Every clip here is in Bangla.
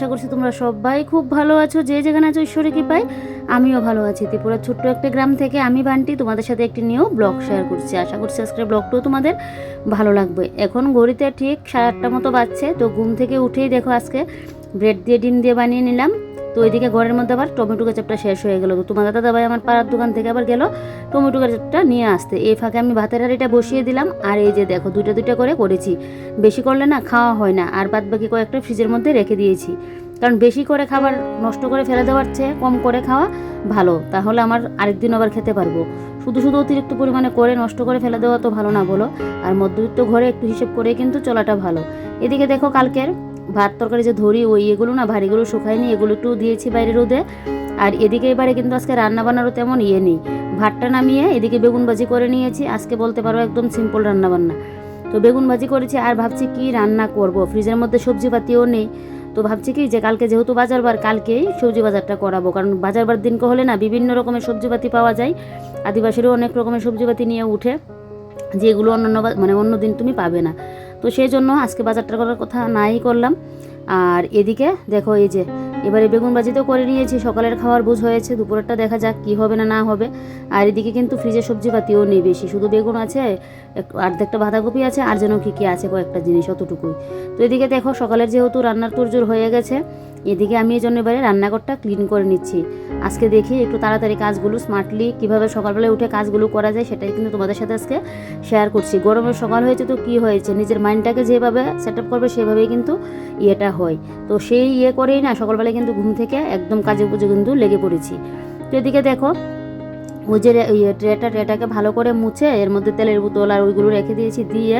আশা করছি তোমরা সবাই খুব ভালো আছো। যে যেখানে আছো ঈশ্বরে কি পাই আমিও ভালো আছি। ত্রিপুরার ছোট্ট একটা গ্রাম থেকে আমি বান্টি, তোমাদের সাথে একটি নিয়েও ব্লগ শেয়ার করছি। আশা করছি আজকের ব্লগটাও তোমাদের ভালো লাগবে। এখন ঘড়িতে ঠিক সাড়ে আটটা মতো বাজছে, তো ঘুম থেকে উঠেই দেখো আজকে ব্রেড দিয়ে, ডিম দিয়ে বানিয়ে নিলাম। তো ওইদিকে ঘরের মধ্যে আবার টমেটো কেচাপটা শেষ হয়ে গেলো। তো তোমার দাদা ভাই আমার পাড়ার দোকান থেকে আবার গেলো টমেটো কেচাপটা নিয়ে আসতে। এই ফাঁকে আমি ভাতের হাঁড়িটা বসিয়ে দিলাম। আর এই যে দেখো, দুইটা দুইটা করে করেছি। বেশি করলে না খাওয়া হয় না। আর বাদ বাকি কয়েকটা ফ্রিজের মধ্যে রেখে দিয়েছি। কারণ বেশি করে খাবার নষ্ট করে ফেলে দেওয়ার চেয়ে কম করে খাওয়া ভালো। তাহলে আমার আরেকদিন আবার খেতে পারব। শুধু শুধু অতিরিক্ত পরিমাণে করে নষ্ট করে ফেলে দেওয়া তো ভালো না বলো। আর মধ্যবিত্ত ঘরে একটু হিসেব করে কিন্তু চলাটা ভালো। এদিকে দেখো কালকের ভাত তরকারি যে ধরি, ওই এগুলো না ভারীগুলো শুকায়নি, এগুলো একটু দিয়েছি বাইরে রোদে। আর এদিকে এবারে কিন্তু আজকে রান্না বান্নারও তেমন ইয়ে নেই। ভাতটা নামিয়ে এদিকে বেগুন ভাজি করে নিয়েছি। আজকে বলতে পারো একদম সিম্পল রান্না বান্না। তো বেগুন ভাজি করেছি আর ভাবছি কি রান্না করব? ফ্রিজের মধ্যে সবজি পাতিও নেই। তো ভাবছি কি যে কালকে যেহেতু বাজার বার কালকেই সবজি বাজারটা করাবো। কারণ বাজার বার দিনকে হলে না বিভিন্ন রকমের সবজিপাতি পাওয়া যায়। আদিবাসীরও অনেক রকমের সবজিপাতি নিয়ে উঠে যেগুলো অন্যান্য মানে অন্য দিন তুমি পাবে না। তো সেই জন্য আজকে বাজারটা করার কথা নাই করলাম। আর এদিকে দেখো এই যে, এবারে বেগুন ভাজি তো করে নিয়েছি, সকালের খাওয়ার বুঝ হয়েছে, দুপুরেরটা দেখা যাক কি হবে না না হবে। আর এদিকে কিন্তু ফ্রিজে সবজিপাতিও নেই বেশি, শুধু বেগুন আছে অর্ধেকটা বাঁধাকপি আছে, আর যেন কী কী আছে কয়েকটা জিনিস অতটুকুই। তো এদিকে দেখো, সকালের যেহেতু রান্নার তোরজোর হয়ে গেছে, এদিকে আমি এই জন্য এবারে রান্নাঘরটা ক্লিন করে নিচ্ছি। আজকে দেখি একটু তাড়াতাড়ি কাজগুলো স্মার্টলি কীভাবে সকালবেলায় উঠে কাজগুলো করা যায় সেটাই কিন্তু তোমাদের সাথে আজকে শেয়ার করছি। গরমের সকাল হয়েছে তো কি হয়েছে? নিজের মাইন্ডটাকে যেভাবে সেট আপ করবে সেভাবেই কিন্তু ইয়েটা হয়। তো সেই ইয়ে করেই না, সকালবেলায় কিন্তু ঘুম থেকে একদম কাজে পুজো কিন্তু লেগে পড়েছি। তো এদিকে দেখো যে ইয়ে ট্রেটা, ট্রেটাকে ভালো করে মুছে, এর মধ্যে তেলের বোতল আর ওইগুলো রেখে দিয়েছি, দিয়ে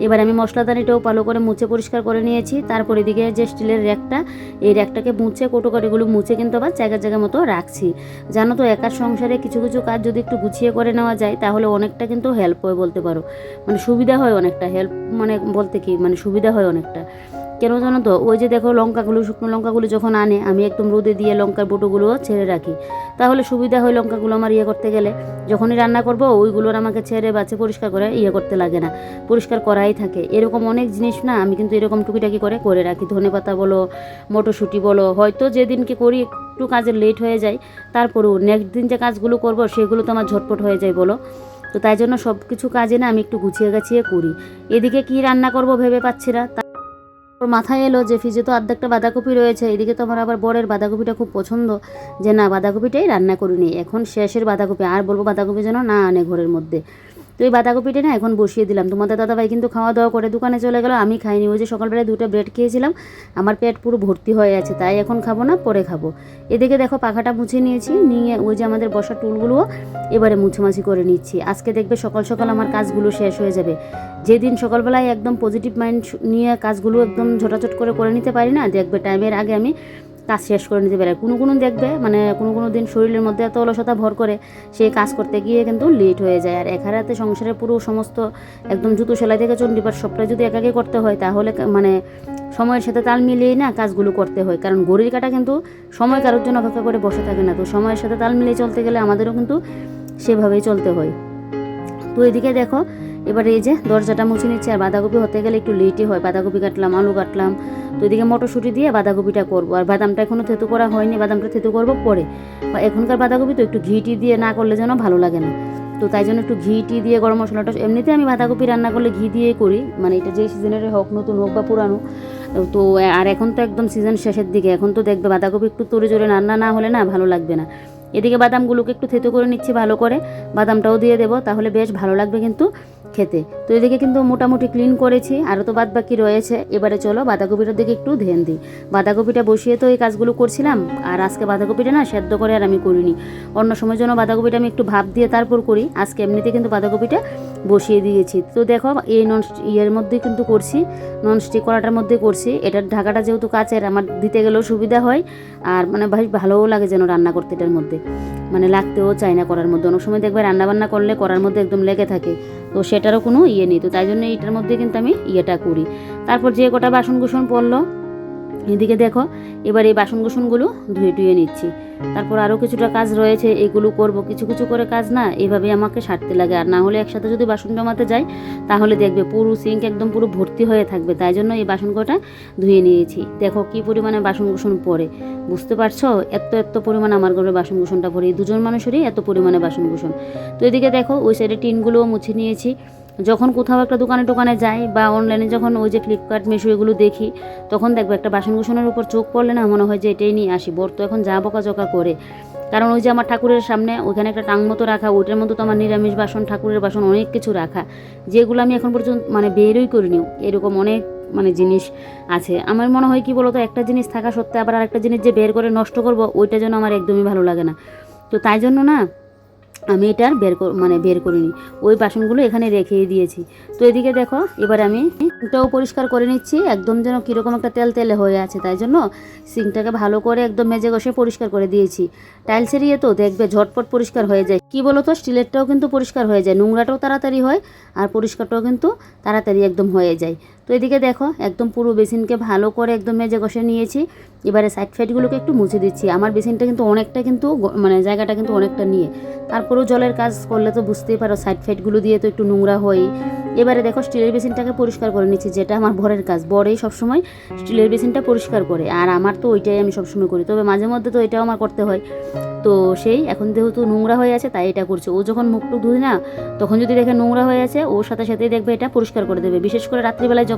এবার আমি মশলাদানিটাও ভালো করে মুছে পরিষ্কার করে নিয়েছি। তারপর এদিকে যে স্টিলের র্যাকটা, এই র্যাকটাকে মুছে, কোটোকাটিগুলো মুছে কিন্তু আবার জায়গা জায়গা মতো রাখছি। জানো তো, একার সংসারে কিছু কিছু কাজ যদি একটু গুছিয়ে করে নেওয়া যায়, তাহলে অনেকটা কিন্তু হেল্প হয় বলতে পারো। মানে সুবিধা হয় অনেকটা হেল্প মানে বলতে কি মানে সুবিধা হয় অনেকটা। কেন জানো তো? ওই যে দেখো লঙ্কাগুলো, শুকনো লঙ্কাগুলো যখন আনে, আমি একদম রোদে দিয়ে লঙ্কার বোটোগুলো ছেড়ে রাখি। তাহলে সুবিধা হয় লঙ্কাগুলো আমার ইয়ে করতে গেলে। যখনই রান্না করব ওইগুলোর আমাকে ছেড়ে বাছে পরিষ্কার করে ইয়ে করতে লাগে না। পরিষ্কার করাই থাকে। এরকম অনেক জিনিস না, আমি কিন্তু এরকম টুকিটাকি করে করে রাখি। ধনে পাতা বলো, মটরশুঁটি বলো, হয়তো যেদিনকে করি একটু কাজের লেট হয়ে যায়, তারপরেও নেক্সট দিন যে কাজগুলো করব, সেগুলো তো আমার ঝটপট হয়ে যায় বলো। তো তাই জন্য সব কিছু কাজে না আমি একটু গুছিয়ে গাছিয়ে করি। এদিকে কি রান্না করব ভেবে পাচ্ছি না। ওর মাথায় এলো যে, ফ্রিজে তো আর্ধেকটা বাঁধাকপি রয়েছে, এদিকে তো আমার আবার বরের বাঁধাকপিটা খুব পছন্দ। যে, না, বাঁধাকপিটাই রান্না করিনি, এখন শেষের বাঁধাকপি। আর বলব বাঁধাকপি যেন না আনে ঘরের মধ্যে। তো এই বাঁধাকপিটা না এখন বসিয়ে দিলাম। তোমাদের দাদাভাই কিন্তু খাওয়া দাওয়া করে দোকানে চলে গেল, আমি খাইনি। ওই যে সকালবেলায় দুটো ব্রেড খেয়েছিলাম, আমার পেট পুরো ভর্তি হয়ে আছে, তাই এখন খাব না, পরে খাব। এদিকে দেখো পাখাটা মুছে নিয়েছি, নিয়ে ওই যে আমাদের বসার টুলগুলোও এবারে মুছামাছি করে নিচ্ছি। আজকে দেখবে সকাল সকাল আমার কাজগুলো শেষ হয়ে যাবে। যেদিন সকালবেলায় একদম পজিটিভ মাইন্ড নিয়ে কাজগুলো একদম ঝটাঝট করে করে নিতে পারি না, দেখবে টাইমের আগে আমি কাজ শেষ করে নিতে পারি। কোনো কোনো দেখবে মানে কোনো কোনো দিন শরীরের মধ্যে এত অলসতা ভর করে সেই কাজ করতে গিয়ে কিন্তু লেট হয়ে যায়। আর এক হারাতে সংসারের পুরো সমস্ত একদম জুতো সেলাই থেকে চণ্ডীপাঠ সবটাই যদি একাকে করতে হয়, তাহলে মানে সময়ের সাথে তাল মিলিয়েই না কাজগুলো করতে হয়। কারণ ঘড়ির কাটা কিন্তু সময় কারোর জন্য অপেক্ষা করে বসে থাকে না। তো সময়ের সাথে তাল মিলিয়ে চলতে গেলে আমাদেরও কিন্তু সেভাবেই চলতে হয়। তো এদিকে দেখো এবারে এই যে দরজাটা মুছে নিচ্ছে, আর বাঁধাকপি হতে গেলে একটু লেটই হয়। বাঁধাকপি কাটলাম, আলু কাটলাম। তো এদিকে মটরশুঁটি দিয়ে বাঁধাকপিটা করব। আর বাদামটা এখনও থেতু করা হয়নি, বাদামটা থেতু করব পরে। বা এখনকার বাঁধাকপি তো একটু ঘি টি দিয়ে না করলে যেন ভালো লাগে না। তো তাই জন্য একটু ঘি টি দিয়ে গরম মশলাটা, এমনিতে আমি বাঁধাকপি রান্না করলে ঘি দিয়ে করি। মানে এটা যে সিজনের হোক, নতুন হোক বা পুরানো। তো, আর এখন তো একদম সিজন শেষের দিকে। এখন তো দেখবে বাঁধাকপি একটু তোরে জোরে রান্না না হলে না ভালো লাগবে না। এদিকে বাদামগুলোকে একটু থেতো করে নিচ্ছি ভালো করে। বাদামটাও দিয়ে দেবো, তাহলে বেশ ভালো লাগবে কিন্তু। খেতে। তো এদিকে কিন্তু মোটামুটি ক্লিন করেছি, আরও তো বাদ বাকি রয়েছে। এবারে চলো বাঁধাকপিটার দিকে একটু ধ্যান দিই। বাঁধাকপিটা বসিয়ে তো এই কাজগুলো করছিলাম, আর আজকে বাঁধাকপিটা না সেদ্ধ করে আর আমি করিনি। অন্য সময় জন্য বাঁধাকপিটা আমি একটু ভাপ দিয়ে তারপর করি, আজকে এমনিতে কিন্তু বাঁধাকপিটা বসিয়ে দিয়েছি। তো দেখো, এই নন ইয়ের মধ্যে কিন্তু করছি ননস্টিক কড়াটার মধ্যে করছি। এটার ঢাকাটা যেহেতু কাচের, আমার দিতে গেলেও সুবিধা হয়, আর মানে ভাই ভালোও লাগে যেন রান্না করতে এটার মধ্যে। মানে লাগতেও চায় না করার মধ্যে। অনেক সময় দেখবে রান্না বান্না করলে করার মধ্যে একদম লেগে থাকে। তো সেটারও কোনো ইয়ে নেই। তো তাই জন্য এইটার মধ্যে কিন্তু আমি ইয়েটা করি। তারপর যে কটা বাসন কুসন পড়ল এদিকে দেখো, এবার এই বাসন কুসনগুলো ধুয়ে টুয়ে নিচ্ছি। তারপর আরও কিছুটা কাজ রয়েছে, এগুলো করব। কিছু কিছু করে কাজ না এইভাবে আমাকে সারতে লাগে। আর না হলে একসাথে যদি বাসন জমাতে যাই, তাহলে দেখবে পুরো সিঙ্ক একদম পুরো ভর্তি হয়ে থাকবে। তাই জন্য এই বাসন কটা ধুয়ে নিয়েছি। দেখো কি পরিমাণে বাসন কুসন পড়ে। বুঝতে পারছ? এত এত পরিমাণে আমার ঘরে বাসন কুসনটা এই দুজন মানুষেরই এত পরিমাণে বাসন কুসন তো এদিকে দেখো, ওই সাইডে টিনগুলোও মুছে নিয়েছি। যখন কোথাও একটা দোকানে টোকানে যাই বা অনলাইনে যখন ওই যে ফ্লিপকার্ট মিশো এগুলো দেখি, তখন দেখব একটা বাসন কুসনের উপর চোখ পড়লে না মনে হয় যে এটাই নিয়ে আসি। বর তো এখন যা বকাঝকা করে। কারণ ওই যে আমার ঠাকুরের সামনে ওখানে একটা টাং মতো রাখা ওইটার মধ্যে তো আমার নিরামিষ বাসন, ঠাকুরের বাসন অনেক কিছু রাখা। যেগুলো আমি এখন পর্যন্ত মানে বেরই করিনি, এরকম অনেক মানে জিনিস আছে। আমার মনে হয় কি বলতো, একটা জিনিস থাকা সত্ত্বে আবার আরেকটা জিনিস যে বের করে নষ্ট করব, ওইটা যেন আমার একদমই ভালো লাগে না। তো তাই জন্য না আমি এটা আর বের মানে বের করিনি। ওই বাসনগুলো এখানে রেখেই দিয়েছি। তো এদিকে দেখো, এবার আমি সিঙ্কটাও পরিষ্কার করে নিচ্ছি। একদম যেন কীরকম একটা তেল তেলে হয়ে আছে, তাই জন্য সিঙ্কটাকে ভালো করে একদম মেজে ঘষে পরিষ্কার করে দিয়েছি। টাইলসের ইয়ে তো, দেখবে ঝটপট পরিষ্কার হয়ে যায়। কি বলো তো স্টিলেরটাও কিন্তু পরিষ্কার হয়ে যায়। নোংরাটাও তাড়াতাড়ি হয়, আর পরিষ্কারটাও কিন্তু তাড়াতাড়ি একদম হয়ে যায়। তো এদিকে দেখো, একদম পুরো বেসিনকে ভালো করে একদম মেজে ঘষে নিয়েছি। এবারে সাইড ফাইডগুলোকে একটু মুছে দিচ্ছি। আমার বেসিনটা কিন্তু অনেকটা কিন্তু মানে জায়গাটা কিন্তু অনেকটা নিয়ে। তারপরেও জলের কাজ করলে তো বুঝতেই পারো সাইড ফাইডগুলো দিয়ে তো একটু নোংরা হয় এবারে দেখো স্টিলের বেসিনটাকে পরিষ্কার করে নিচ্ছি, যেটা আমার বরের কাজ। বরেই সবসময় স্টিলের বেসিনটা পরিষ্কার করে, আর আমার তো ওইটাই আমি সবসময় করি। তবে মাঝে মধ্যে তো এটাও আমার করতে হয়। তো সেই, এখন যেহেতু নোংরা হয়ে আছে, তাই এটা করছে। ও যখন মুখ টুক ধুই না, তখন যদি দেখে নোংরা হয়ে আছে, ওর সাথে সাথেই দেখবে এটা পরিষ্কার করে দেবে। বিশেষ করে রাত্রিবেলায় যখন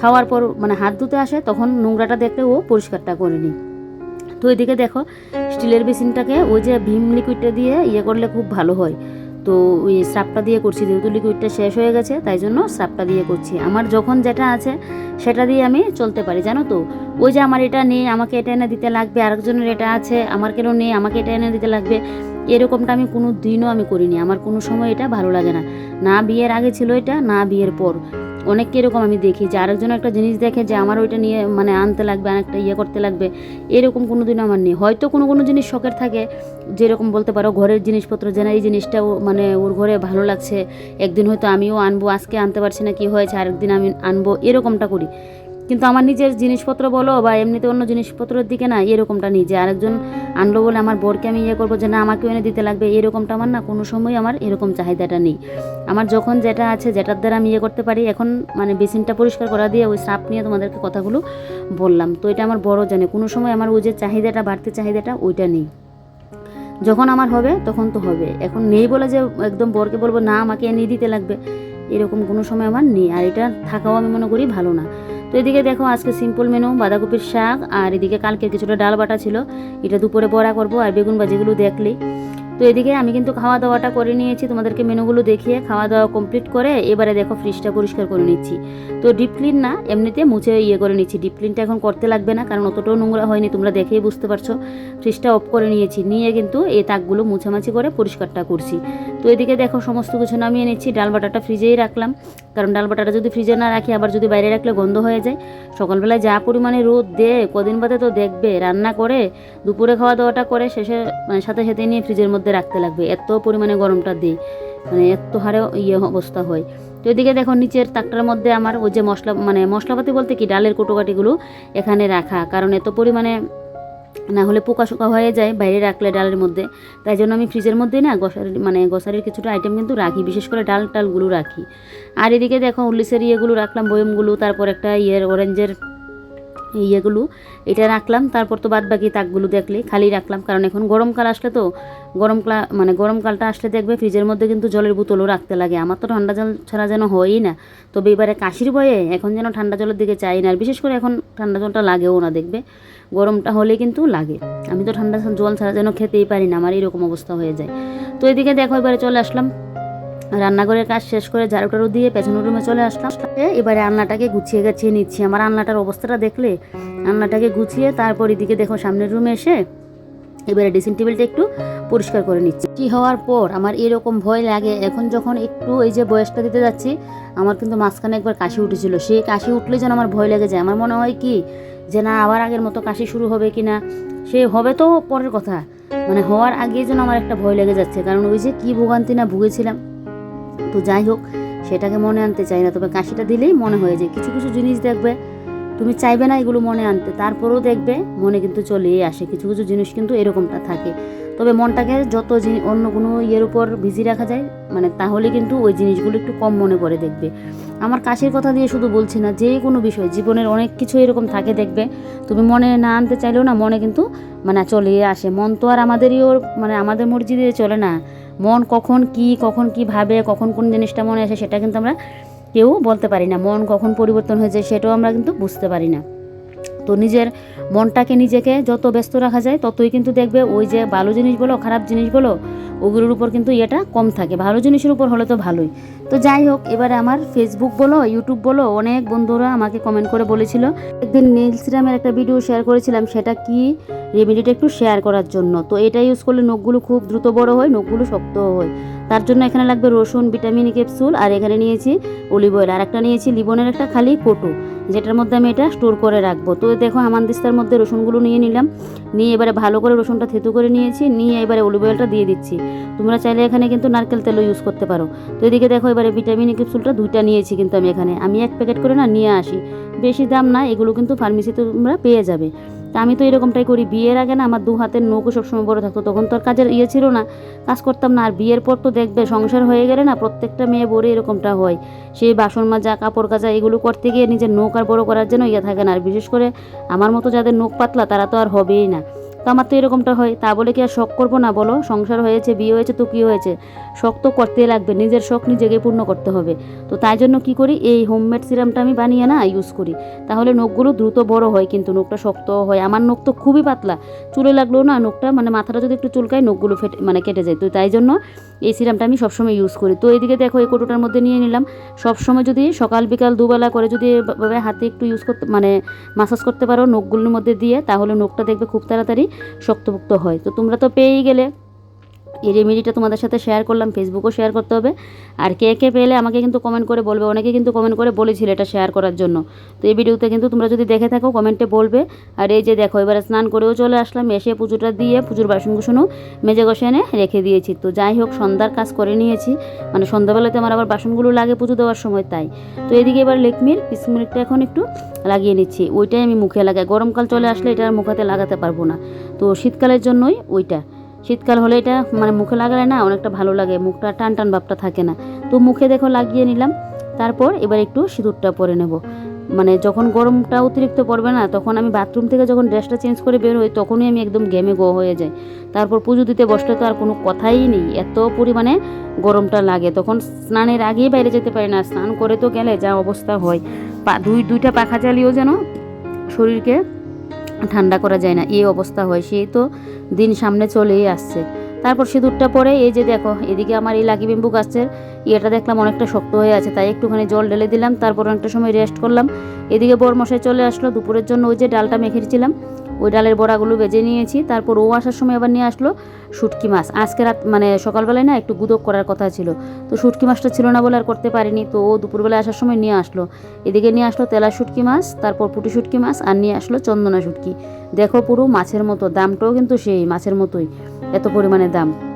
খাওয়ার পর মানে হাত ধুতে আসে, তখন নোংরাটা দেখলে ও পরিষ্কারটা করে নিই তো এদিকে দেখো, স্টিলের বেসিনটাকে ওই যে ভীম লিকুইডটা দিয়ে ইয়ে করলে খুব ভালো হয়। তো ওই স্রাপটা দিয়ে করছি, যেহেতু লিকুইডটা শেষ হয়ে গেছে, তাই জন্য স্রাপটা দিয়ে করছি। আমার যখন যেটা আছে, সেটা দিয়ে আমি চলতে পারি, জানো তো? ওই যে আমার এটা নেই, আমাকে এটা এনে দিতে লাগবে, আরেকজনের এটা আছে, আমার কেন নেই, আমাকে এটা এনে দিতে লাগবে, এরকমটা আমি কোনো দিনও আমি করিনি। আমার কোনো সময় এটা ভালো লাগে না। না বিয়ের আগে ছিল এটা, না বিয়ের পর। অনেককে এরকম আমি দেখি যে আরেকজন একটা জিনিস দেখে যে আমার ওইটা নিয়ে মানে আনতে লাগবে একটা ইয়ে করতে লাগবে, এরকম কোনো দিন আমার নেই। হয়তো কোনো কোনো জিনিস শখের থাকে, যেরকম বলতে পারো ঘরের জিনিসপত্র যে না এই জিনিসটাও মানে ওর ঘরে ভালো লাগছে, একদিন হয়তো আমিও আনব, আজকে আনতে পারছি না কি হয়েছে, আরেকদিন আমি আনব, এরকমটা করি। কিন্তু আমার নিজের জিনিসপত্র বলো বা এমনিতে অন্য জিনিসপত্রের দিকে না, এরকমটা নেই যে আরেকজন আনলো বলে আমার বরকে আমি ইয়ে করব যে না, আমাকেও এনে দিতে লাগবে, এরকমটা আমার না কোনো সময় আমার এরকম চাহিদাটা নেই। আমার যখন যেটা আছে, যেটার দ্বারা আমি ইয়ে করতে পারি, এখন মানে বেসিনটা পরিষ্কার করা দিয়ে ওই সাপ নিয়ে তোমাদেরকে কথাগুলো বললাম। তো এটা আমার বড় জানে, কোনো সময় আমার ওই যে চাহিদাটা, বাড়তি চাহিদাটা ওইটা নেই। যখন আমার হবে, তখন তো হবে। এখন নেই বলে যে একদম বরকে বলব, না, আমাকে এনে দিতে লাগবে, এরকম কোনো সময় আমার নেই। আর এটা থাকাও আমি মনে করি ভালো না। তো এদিকে দেখো আজকে সিম্পল মেনু বাঁধাকপির শাক, আর এদিকে কালকে কিছুটা ডাল বাটা ছিল। এটা দুপুরে বড়া করব আর বেগুন ভাজিগুলো দেখলি। তো এদিকে আমি কিন্তু খাওয়া দাওয়াটা করে নিয়েছি, তোমাদেরকে মেনুগুলো দেখিয়ে খাওয়া দাওয়া কমপ্লিট করে এবারে দেখো ফ্রিজটা পরিষ্কার করে নিচ্ছি। তো ডিপ ক্লিন না, এমনিতে মুছে ইয়ে করে নিচ্ছি। ডিপ ক্লিনটা এখন করতে লাগবে না, কারণ অতটাও নোংরা হয়নি, তোমরা দেখেই বুঝতে পারছ। ফ্রিজটা অফ করে নিয়েছি, নিয়ে কিন্তু এই তাকগুলো মুছামাছি করে পরিষ্কারটা করছি। তো এদিকে দেখো সমস্ত কিছু নামিয়ে নিচ্ছি, ডাল বাটাটা ফ্রিজেই রাখলাম। কারণ ডাল বাটাটা যদি ফ্রিজে না রাখি, আবার যদি বাইরে রাখলে গন্ধ হয়ে যায়। সকালবেলায় যা পরিমাণে রোদ দে, কদিন বাদে তো দেখবে, রান্না করে, দুপুরে খাওয়া দাওয়াটা করে, শেষে মানে সাথে সাথে নিয়ে ফ্রিজের মধ্যে রাখতে লাগবে। এত পরিমাণে গরমটা দিই মানে এত হারে ইয়ে অবস্থা হয়। তো এদিকে দেখো, নিচের তাকটার মধ্যে আমার ওই যে মশলা মানে মশলাপাতি বলতে কি, ডালের কোটোকাটিগুলো এখানে রাখা। কারণ এত পরিমাণে না হলে পোকা শোকা হয়ে যায় বাইরে রাখলে ডালের মধ্যে। তাই জন্য আমি ফ্রিজের মধ্যেই না গসারি মানে গসারির কিছুটা আইটেম কিন্তু রাখি। বিশেষ করে ডাল টালগুলো রাখি। আর এদিকে দেখো, উল্লিসের ইয়েগুলো রাখলাম, বয়মগুলো, তারপর একটা ইয়ের অরেঞ্জের ইয়েগুলো, এটা রাখলাম। তারপর তো বাদ বাকি তাকগুলো দেখলে, খালি রাখলাম। কারণ এখন গরমকাল আসলে তো গরমকাল মানে গরমকালটা আসলে দেখবে ফ্রিজের মধ্যে কিন্তু জলের বোতলও রাখতে লাগে। আমার তো ঠান্ডা জল ছাড়া যেন হয়ই না। তবে এবারে কাশির বয়ে এখন যেন ঠান্ডা জলের দিকে চাই না। আর বিশেষ করে এখন ঠান্ডা জলটা লাগেও না, দেখবে? গরমটা হলে কিন্তু লাগে। আমি তো ঠান্ডা জল ছাড়া যেন খেতেই পারি না। আমার এরকম অবস্থা হয়ে যায়। তো এদিকে দেখো, এবারে চলে আসলাম। রান্নাঘরের কাজ শেষ করে ঝাড়ু টাড়ু দিয়ে পেছনের রুমে চলে আসলাম। এবারে রান্নাটাকে গুছিয়ে গাছিয়ে নিচ্ছি। আমার রান্নাটার অবস্থাটা দেখলে? রান্নাটাকে গুছিয়ে তারপর এদিকে দেখো সামনের রুমে এসে এবারে ড্রেসিং টেবিলটা একটু পরিষ্কার করে নিচ্ছি। কি হওয়ার পর আমার এরকম ভয় লাগে। এখন যখন একটু এই যে বয়সটা দিতে যাচ্ছি, আমার কিন্তু মাঝখানে একবার কাশি উঠেছিল। সেই কাশি উঠলে যেন আমার ভয় লেগে যায়। আমার মনে হয় কি যে, না, আবার আগের মতো কাশি শুরু হবে কি না সে হবে তো পরের কথা। মানে হওয়ার আগে যেন আমার একটা ভয় লেগে যাচ্ছে। কারণ ওই যে কি ভোগান্তি না ভুগেছিলাম। তো যাই হোক, সেটাকে মনে আনতে চাই না। তবে কাশিটা দিলেই মনে হয়ে যায়, কিছু কিছু জিনিস দেখবে, তুমি চাইবে না এগুলো মনে আনতে, তারপরেও দেখবে মনে কিন্তু চলেই আসে, কিছু কিছু জিনিস কিন্তু এরকমটা থাকে। তবে মনটাকে যত অন্য কোনো ইয়ের উপর বিজি রাখা যায় মানে তাহলে কিন্তু ওই জিনিসগুলো একটু কম মনে পড়ে দেখবে। আমার কাশির কথা দিয়ে শুধু বলছি না, যে কোনো বিষয়, জীবনের অনেক কিছু এরকম থাকে দেখবে, তুমি মনে না আনতে চাইলেও না মনে কিন্তু মানে চলে আসে। মন তো আর আমাদেরই ওর মানে আমাদের মর্জি দিয়ে চলে না। মন কখন কি কখন কি ভাবে কখন কোন জিনিসটা মনে আসে সেটা কিন্তু আমরা কেউ বলতে পারি না। মন কখন পরিবর্তন হয়েছে সেটাও আমরা কিন্তু বুঝতে পারি না। তো নিজের মনটাকে নিজেকে যত ব্যস্ত রাখা যায়, ততই কিন্তু দেখবে ওই যে ভালো জিনিস বলো খারাপ জিনিস বলো ওগুলোর উপর কিন্তু এটা কম থাকে। ভালো জিনিসের উপর হলে তো ভালোই। তো যাই হোক, এবারে আমার ফেসবুক বলো ইউটিউব বলো, অনেক বন্ধুরা আমাকে কমেন্ট করে বলেছিল। একদিন নীলসিরামের একটা ভিডিও শেয়ার করেছিলাম, সেটা কি রেমেডিটা একটু শেয়ার করার জন্য। তো এটা ইউজ করলে নখগুলো খুব দ্রুত বড় হয়, নখগুলো শক্ত হয়। তার জন্য এখানে লাগবে রসুন, ভিটামিন, ক্যাপসুল, আর এখানে নিয়েছি অলিভ অয়েল আর একটা নিয়েছি লিবনের একটা খালি কোটো যেটার মধ্যে আমি এটা স্টোর করে রাখব। তো দেখো আমার হামানদিস্তার মধ্যে রসুনগুলো নিয়ে নিলাম। নিয়ে এবারে ভালো করে রসুনটা থেতু করে নিয়েছি, নিয়ে এবারে অলিভ অয়েলটা দিয়ে দিচ্ছি। তোমরা চাইলে এখানে কিন্তু নারকেল তেলও ইউজ করতে পারো। তো এদিকে দেখো, এবারে ভিটামিন, ক্যাপসুলটা দুইটা নিয়েছি কিন্তু আমি এখানে। আমি এক প্যাকেট করে না, নিয়ে আসি। বেশি দাম না, এগুলো কিন্তু ফার্মেসিতে তোমরা পেয়ে যাবে। তা আমি তো এরকমটাই করি। বিয়ের আগে না আমার দু হাতের নৌকো সবসময় বড় থাকতো। তখন তো আর কাজের ইয়ে ছিল না। কাজ করতাম না। আর বিয়ের পর তো দেখবে, সংসার হয়ে গেলে না প্রত্যেকটা মেয়ে বড়ে এরকমটা হয়। সেই বাসন মাজা, কাপড় কাচা, এগুলো করতে গিয়ে নিজের নৌকার বড় করার জন্য ইয়ে থাকে না। আর বিশেষ করে আমার মতো যাদের নখ পাতলা, তারা তো আর হবেই না। তো আমার তো এরকমটা হয়। তা বলে কি আর শখ করব না বলো? সংসার হয়েছে, বিয়ে হয়েছে, তো কী হয়েছে? শখ তো করতেই লাগবে, নিজের শখ নিজেকে পূর্ণ করতে হবে। তো তাই জন্য কি করি? এই হোমমেড সিরামটা আমি বানিয়ে না ইউজ করি। তাহলে নখগুলো দ্রুত বড় হয় কিন্তু নখটা শক্ত হয়। আমার নখ তো খুবই পাতলা। চুলে লাগলেও না নখটা মানে মাথাটা যদি একটু চুলকায়, নখগুলো ফেটে মানে কেটে যায়। তো তাই জন্য এই সিরামটা আমি সবসময় ইউজ করি। তো এদিকে দেখো, এই কোটোটার মধ্যে নিয়ে নিলাম। সবসময় যদি সকাল, বিকাল দুবেলা করে যদি এভাবে হাতে একটু ইউজ করতে মানে মাসাজ করতে পারো নখগুলোর মধ্যে দিয়ে, তাহলে নখটা দেখবে খুব তাড়াতাড়ি শক্তভুক্ত হয়। তো তোমরা তো পেয়েই গেলে। এই রেমেডিটা তোমাদের সাথে শেয়ার করলাম ফেসবুকও শেয়ার করতে হবে। আর কে কে পেলে আমাকে কিন্তু কমেন্ট করে বলবে, অনেকে কিন্তু কমেন্ট করে বলেছিল এটা শেয়ার করার জন্য। তো এই ভিডিওতে কিন্তু তোমরা যদি দেখে থাকো কমেন্টে বলবে। আর এই যে দেখো, এবারে স্নান করেও চলে আসলাম, এসে পুজোটা দিয়ে পুজোর বাসন কুসনও মেজে গসে এনে রেখে দিয়েছি। তো যাই হোক, সন্ধ্যার কাজ করে নিয়েছি। মানে সন্ধ্যাবেলাতে আমার আবার বাসনগুলো লাগে পুজো দেওয়ার সময়, তাই। তো এদিকে এবার লেকমির পিসমুলিকটা এখন একটু লাগিয়ে নিচ্ছি। ওইটাই আমি মুখে লাগাই। গরমকাল চলে আসলে এটা আর মুখেতে লাগাতে পারব না। তো শীতকালের জন্যই ওইটা। শীতকাল হলে এটা মানে মুখে লাগালে না অনেকটা ভালো লাগে, মুখটা টান টান ভাবটা থাকে না। তো মুখে দেখো লাগিয়ে নিলাম, তারপর এবার একটু সিঁদুরটা পরে নেব। মানে যখন গরমটা অতিরিক্ত পড়বে না, তখন আমি বাথরুম থেকে যখন ড্রেসটা চেঞ্জ করে বের হই, তখনই আমি একদম গেমে গো হয়ে যাই। তারপর পুজো দিতে বসলে তো আর কোনো কথাই নেই, এত পরিমাণে গরমটা লাগে। তখন স্নানের আগেই বাইরে যেতে পারি না, স্নান করে তো গেলে যা অবস্থা হয়। পা দুই দুইটা পাখা চালিয়েও যেন শরীরকে ঠান্ডা করা যায় না, এই অবস্থা হয়। সেই তো দিন সামনে চলেই আসছে। তারপর সিঁদুরটা পরে এই যে দেখো, এদিকে আমার এই লাকি বেম্বু গাছের ইয়েটা দেখলাম অনেকটা শক্ত হয়ে আছে, তাই একটুখানি জল ঢেলে দিলাম, তারপর অনেকটা সময় রেস্ট করলাম। এদিকে বর মশাই চলে আসলো, দুপুরের জন্য ওই যে ডালটা মেখে দিয়েছিলাম ওই ডালের বড়াগুলো বেজে নিয়েছি। তারপর ও আসার সময় আবার নিয়ে আসলো শুটকি মাছ। আজকে রাত মানে সকালবেলায় না একটু গুদক করার কথা ছিল। তো শুটকি মাছটা ছিল না বলে আর করতে পারিনি। তো ও দুপুরবেলায় আসার সময় নিয়ে আসলো। এদিকে নিয়ে আসলো তেলা শুটকি মাছ, তারপর পুটি শুটকি মাছ আর নিয়ে আসলো চন্দনা শুটকি। দেখো পুরো মাছের মতো, দামটাও কিন্তু সেই মাছের মতোই, এত পরিমাণে দাম।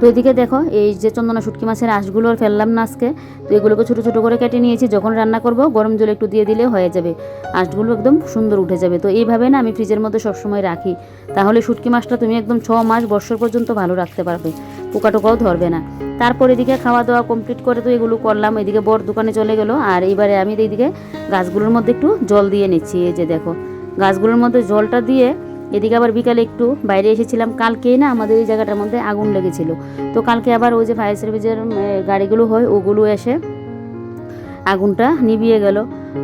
তো এদিকে দেখো, এই যে চন্দনা শুটকি মাছের আঁশগুলো ফেললাম না আজকে, তো এগুলোকে ছোটো ছোটো করে কেটে নিয়েছি। যখন রান্না করব, গরম জল একটু দিয়ে দিলে হয়ে যাবে। আঁশগুলো একদম সুন্দর উঠে যাবে। তো এইভাবে না আমি ফ্রিজের মধ্যে সবসময় রাখি। তাহলে শুটকি মাছটা তুমি একদম ছ মাস, বছর পর্যন্ত ভালো রাখতে পারবে। পোকা টোকাও ধরবে না। তারপর এদিকে খাওয়া দাওয়া কমপ্লিট করে তো এগুলো করলাম। এদিকে বর দোকানে চলে গেলো। আর এইবারে আমি এইদিকে গাছগুলোর মধ্যে একটু জল দিয়ে নিচ্ছি। এই যে দেখো, গাছগুলোর মধ্যে জলটা দিয়ে এদিকে আবার বিকালে একটু বাইরে এসেছিলাম। কালকেই না আমাদের এই জায়গাটার মধ্যে আগুন লেগেছিল। তো কালকে আবার ওই যে ফায়ার সার্ভিসের গাড়িগুলো হয়, ওগুলো এসে আগুনটা নিভিয়ে গেল।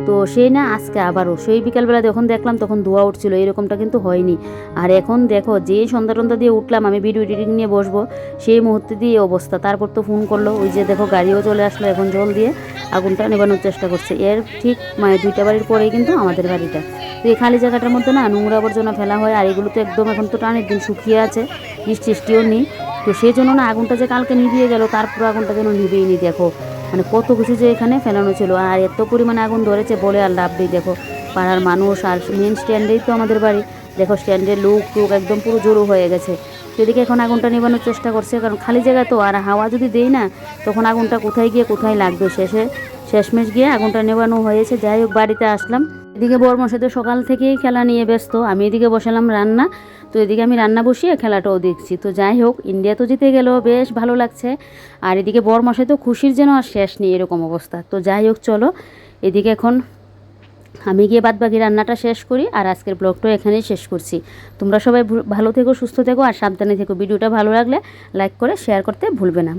তো সেই না আজকে আবারও, সেই বিকালবেলা যখন দেখলাম তখন ধোয়া উঠছিল, এরকমটা কিন্তু হয়নি। আর এখন দেখো, যে সন্ধ্যা টন্ধা দিয়ে উঠলাম, আমি ভিডিও এডিটিং নিয়ে বসবো, সেই মুহূর্তে দিয়ে অবস্থা। তারপর তো ফোন করল, ওই যে দেখো গাড়িও চলে আসলো এখন জল দিয়ে। আগুনটা নেবানোর চেষ্টা করছে। এর ঠিক মানে দুইটা বাড়ির পরেই কিন্তু আমাদের বাড়িটা। তো এই খালি জায়গাটার মধ্যে না নোংরা আবর্জনা ফেলা হয়, আর এগুলো তো একদম এখন তো টানের দিন শুকিয়ে আছে বৃষ্টি টিষ্টিও নেই। তো সেই জন্য না আগুনটা যে কালকে নিভিয়ে গেল তারপর আগুনটা যেন নিভেই নি দেখো। মানে কত কিছু যে এখানে ফেলানো ছিল, আর এত পরিমাণে আগুন ধরেছে বলে আর লাভ নেই, দেখো। পাড়ার মানুষ আর মেন স্ট্যান্ডেই তো আমাদের বাড়ি। দেখো স্ট্যান্ডের লোক টুক একদম পুরো জড়ো হয়ে গেছে। সেদিকে এখন আগুনটা নেবানোর চেষ্টা করছে, কারণ খালি জায়গা তো আর হাওয়া যদি দেই না, তখন আগুনটা কোথায় গিয়ে কোথায় লাগবে শেষে? শেষমেশ গিয়ে আগুনটা নেবানো হয়েছে। যাই হোক, বাড়িতে আসলাম। এদিকে বরমশাই তো সকাল থেকেই খেলা নিয়ে ব্যস্ত। আমি এদিকে বসালাম রান্না। তো এদিকে আমি রান্না বসিয়ে খেলাটাও দেখছি। তো যাই হোক, ইন্ডিয়া তো জিতে গেল, বেশ ভালো লাগছে। আর এদিকে বরমশাই তো খুশির যেন আর শেষ নেই এরকম অবস্থা। তো যাই হোক, চলো, এদিকে এখন আমি গিয়ে বাদ বাকি রান্নাটা শেষ করি আর আজকের ব্লগটা এখানেই শেষ করছি। তোমরা সবাই ভালো থেকো, সুস্থ থেকো আর সাবধানে থেকো। ভিডিওটা ভালো লাগলে লাইক করে শেয়ার করতে ভুলবে না।